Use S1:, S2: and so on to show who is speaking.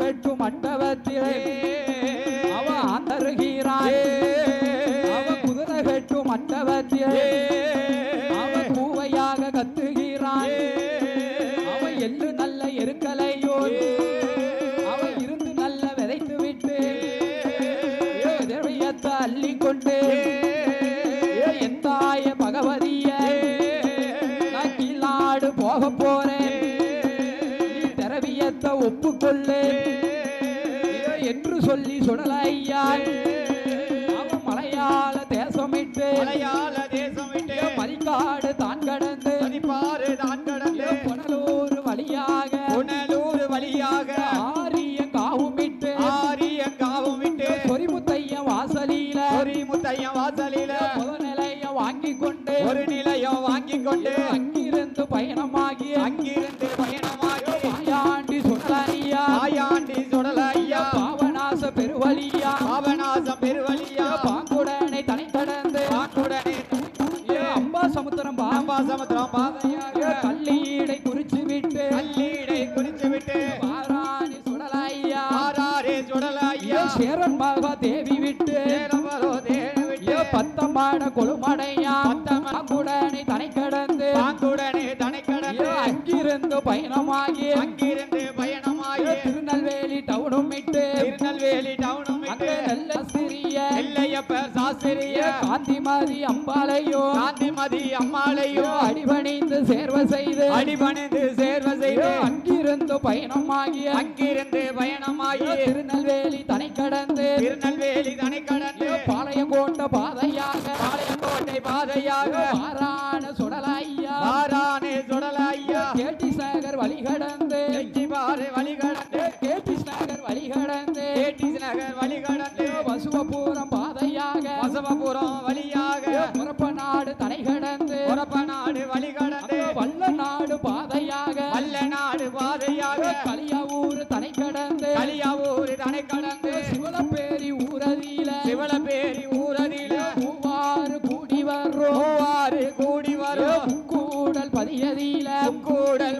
S1: கட்டு மண்டபத்திலே அவ அந்தருகிறான் அவ குதிரை கட்டு மண்டபத்திலே அவ கூவையாக கத்துகிறான் அவ எள்ளு நல்ல எருக்கலையோ அவ இருந்து நல்ல விதைத்து விட்டு திரவியத்தை அள்ளி கொண்டு எந்தாய பகவதிய நான் கீழாடு போக போறேன். திரவியத்தை ஒப்புக்கொள்ளு. என்று சொல்லி சுடலையான் அவன் மலையாள தேசமிட்டு
S2: மலையாள தேசம் விட்டு
S1: மதிக்காடு தான் கடந்து
S2: மதிப்பாறு தான் கடந்து.
S1: புனலூர் வழியாக
S2: புனலூர் வழியாக.
S1: ஆரிய காவுமிட்டு
S2: ஆரியங்காவும் விட்டு
S1: சொரிமுத்தைய வாசலில
S2: ஒரு முத்தையம் வாசலில.
S1: முதநிலைய வாங்கி கொண்டு
S2: ஒரு நிலையம் வாங்கி கொண்டு
S1: அங்கிருந்து பயணமாகி
S2: அங்கிருந்து பயணமாகி. பாபநாசம் பெருவழியா
S1: பாங்குடனை தனி
S2: பாக்குடனே
S1: அம்பா சமுத்திரம் பாம்பா
S2: சமுத்திரம் பாதையாக
S1: கல்லீடை குறிச்சு விட்டு
S2: கல்லீடை குறித்து விட்டு
S1: பாராணி சுடலையா
S2: ஆறாரே சுடல ஐயா
S1: சேரன் மகா தேவி விட்டு. பத்தம்பாட கொழுமடையா. பாங்குடனை தனி கடந்து
S2: பாங்குடனே தனை கடந்து
S1: அங்கிருந்து பயணமாகி
S2: அங்கிருந்து பயணமாகி.
S1: திருநெல்வேலி டவுனும் விட்டு
S2: திருநெல்வேலி டவுனும்
S1: அங்க நல்ல சிறிய
S2: நெல்லையப்பர் சாஸ்திரிய.
S1: காந்திமதி அம்பாளையோ
S2: காந்திமதி அம்மாளையும்
S1: அடிபணிந்து சேர்வ செய்து.
S2: அடிபணிந்து சேர்வ செய்து.
S1: அங்கிருந்து பயணமாகிய
S2: அங்கிருந்து பயணமாகி.
S1: திருநெல்வேலி தனி கடந்து.
S2: திருநெல்வேலி தனை கடந்து.
S1: பாளையங்கோட்ட பாதையாக.
S2: பாளையங்கோட்டை பாதையாக.
S1: மாறான சுடலையா.
S2: வாரானே சுடல ஐயா
S1: கேட்டி சாகர் வழி பசுவபுரம் பாதையாக
S2: பசுவபுரம் வழியாக.
S1: புறப்ப நாடு தரை கடந்து.
S2: புறப்ப நாடு வழி கடந்து.
S1: வல்ல நாடு பாதையாக.
S2: வல்ல நாடு பாதையாக
S1: கலியாவூர் தரை கடந்து.
S2: கலியாவூர் தரை கடந்து.
S1: சிவலப்பேரி ஊரதியில.
S2: சிவலப்பேரி ஊரதியில. மூவாறு கூடி வரும் மூவாறு கூடி வரும் கூடல் பதியதியில. கூடல்